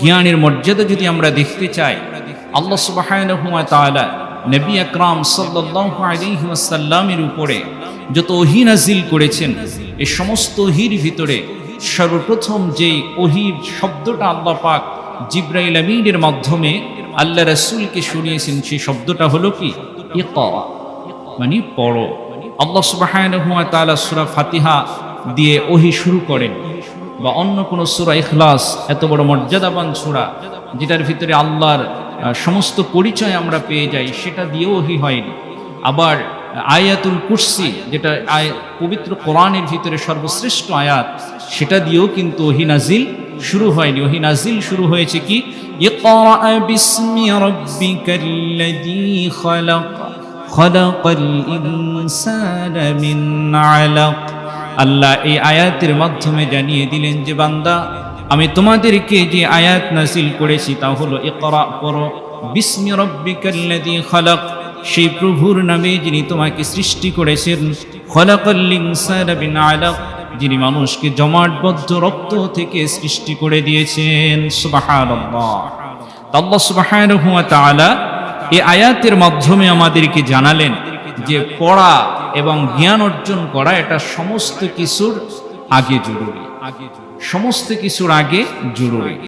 জ্ঞানের মর্যাদা যদি আমরা দেখতে চাই, আল্লাহ তাআলা নবী আকরাম ওয়াসাল্লামের উপরে যত ওহী নাজিল করেছেন, এ সমস্ত ওহীর ভিতরে সর্বপ্রথম যে ওহীর শব্দটা আল্লাহ পাক জিব্রাইল আমিনের মাধ্যমে আল্লাহ রাসূলকে শুনিয়েছেন, সেই শব্দটা হলো কি? মানে পড়ো। আল্লাহ তাআলা সূরা ফাতিহা দিয়ে ওহী শুরু করেন। বা অন্য কোনো সূরা ইখলাস, এত বড় মর্যাদাবান সূরা, যেটার ভিতরে আল্লাহর সমস্ত পরিচয় আমরা পেয়ে যাই, সেটা দিয়েও হি হয়নি। আবার আয়াতুল কুরসি, যেটা আয়, পবিত্র কোরআনের ভিতরে সর্বশ্রেষ্ঠ আয়াত, সেটা দিয়েও কিন্তু ওহী নাজিল শুরু হয়নি। ওহী নাজিল শুরু হয়েছে কি? রাব্বিকাল্লাযী খালাক আল্লাহ এই আয়াতের মাধ্যমে জানিয়ে দিলেন যে, বান্দা, আমি তোমাদেরকে যে আয়াত নাসিল করেছি তা হলো, ইকরা, পড়ো। বিস্মি রব্বিকাল্লাযী খালাক। সেই প্রভুর নামে যিনি তোমাকে সৃষ্টি করেছেন, খলাকাল ইনসানা আলাক। যিনি মানুষকে জমাটবদ্ধ রক্ত থেকে সৃষ্টি করে দিয়েছেন। সুবহানাহু এই আয়াতের মাধ্যমে আমাদেরকে জানালেন যে, পড়া এবং জ্ঞান অর্জন করা এটা সমস্ত কিছুর আগে জরুরি। সমস্ত কিছুর আগে জরুরি।